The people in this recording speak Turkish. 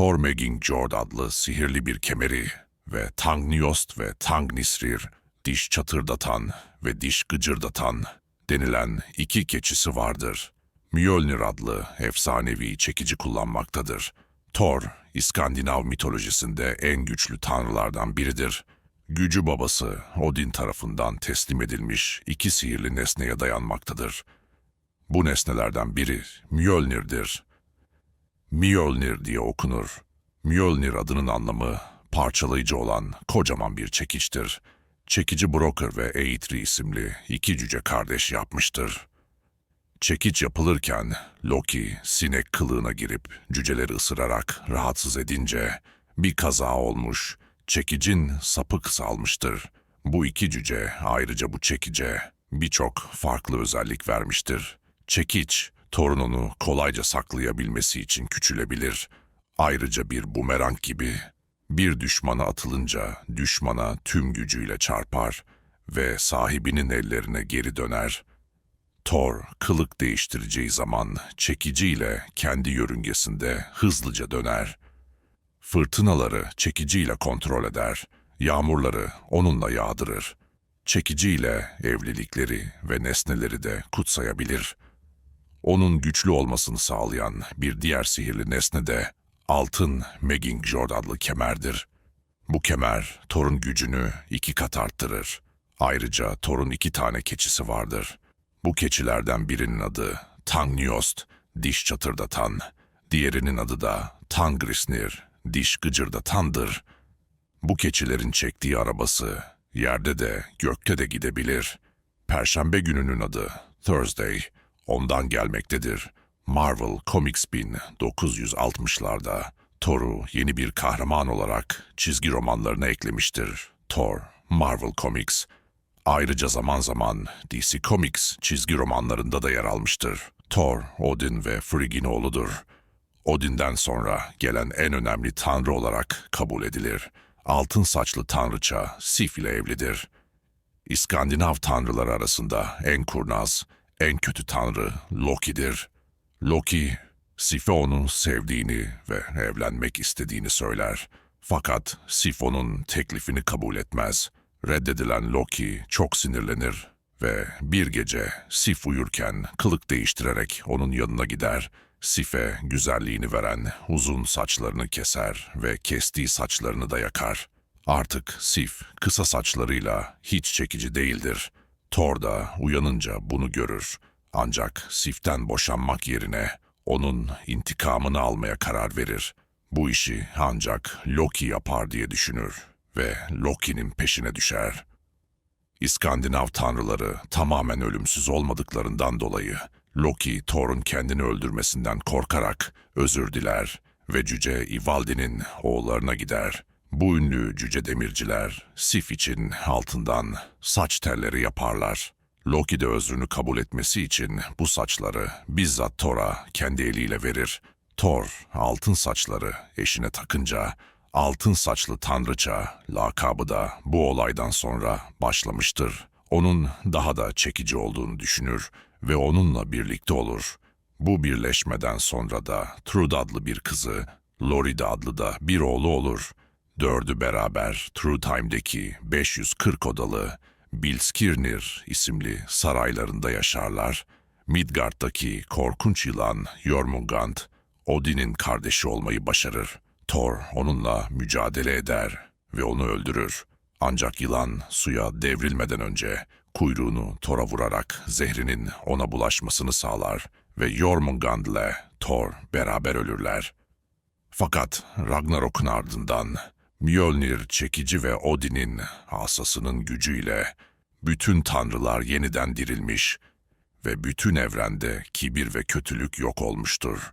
Tormegingjord adlı sihirli bir kemeri ve Tangniost ve Tangnisrir diş çatırdatan ve diş gıcırdatan denilen iki keçisi vardır. Mjolnir adlı efsanevi çekici kullanmaktadır. Thor, İskandinav mitolojisinde en güçlü tanrılardan biridir. Gücü babası Odin tarafından teslim edilmiş iki sihirli nesneye dayanmaktadır. Bu nesnelerden biri Mjolnir'dir. Mjolnir diye okunur. Mjolnir adının anlamı parçalayıcı olan kocaman bir çekiçtir. Çekici Broker ve Eitri isimli iki cüce kardeş yapmıştır. Çekiç yapılırken Loki sinek kılığına girip cüceleri ısırarak rahatsız edince bir kaza olmuş. Çekicin sapı kısalmıştır. Bu iki cüce ayrıca bu çekice birçok farklı özellik vermiştir. Çekiç, torununu kolayca saklayabilmesi için küçülebilir. Ayrıca bir bumerang gibi bir düşmana atılınca düşmana tüm gücüyle çarpar ve sahibinin ellerine geri döner. Thor kılık değiştireceği zaman çekiciyle kendi yörüngesinde hızlıca döner. Fırtınaları çekiciyle kontrol eder, yağmurları onunla yağdırır. Çekiciyle evlilikleri ve nesneleri de kutsayabilir. Onun güçlü olmasını sağlayan bir diğer sihirli nesne de altın Megingjord adlı kemerdir. Bu kemer Thor'un gücünü iki kat arttırır. Ayrıca Thor'un iki tane keçisi vardır. Bu keçilerden birinin adı Tangniost, diş çatırdatan. Diğerinin adı da Tangrisnir, diş gıcırdatandır. Bu keçilerin çektiği arabası yerde de gökte de gidebilir. Perşembe gününün adı Thursday, ondan gelmektedir. Marvel Comics 1960'larda Thor'u yeni bir kahraman olarak çizgi romanlarına eklemiştir. Thor, Marvel Comics. Ayrıca zaman zaman DC Comics çizgi romanlarında da yer almıştır. Thor, Odin ve Friggy'nin oğludur. Odin'den sonra gelen en önemli tanrı olarak kabul edilir. Altın saçlı tanrıça Sif ile evlidir. İskandinav tanrıları arasında en kurnaz, en kötü tanrı Loki'dir. Loki, Sif'e onu sevdiğini ve evlenmek istediğini söyler. Fakat Sif onun teklifini kabul etmez. Reddedilen Loki çok sinirlenir ve bir gece Sif uyurken kılık değiştirerek onun yanına gider. Sif'e güzelliğini veren uzun saçlarını keser ve kestiği saçlarını da yakar. Artık Sif kısa saçlarıyla hiç çekici değildir. Thor da uyanınca bunu görür. Ancak Sif'ten boşanmak yerine onun intikamını almaya karar verir. Bu işi ancak Loki yapar diye düşünür ve Loki'nin peşine düşer. İskandinav tanrıları tamamen ölümsüz olmadıklarından dolayı Loki Thor'un kendini öldürmesinden korkarak özür diler ve cüce Ivaldi'nin oğullarına gider. Bu ünlü cüce demirciler Sif için altından saç telleri yaparlar. Loki de özrünü kabul etmesi için bu saçları bizzat Thor'a kendi eliyle verir. Thor altın saçları eşine takınca altın saçlı tanrıça lakabı da bu olaydan sonra başlamıştır. Onun daha da çekici olduğunu düşünür ve onunla birlikte olur. Bu birleşmeden sonra da Trud adlı bir kızı, Lorida adlı da bir oğlu olur. Dördü beraber True Time'deki 540 odalı Bilskirnir isimli saraylarında yaşarlar. Midgard'daki korkunç yılan Jormungand, Odin'in kardeşi olmayı başarır. Thor onunla mücadele eder ve onu öldürür. Ancak yılan suya devrilmeden önce kuyruğunu Thor'a vurarak zehrinin ona bulaşmasını sağlar ve Jormungand ile Thor beraber ölürler. Fakat Ragnarok'un ardından Mjolnir çekici ve Odin'in asasının gücüyle bütün tanrılar yeniden dirilmiş ve bütün evrende kibir ve kötülük yok olmuştur.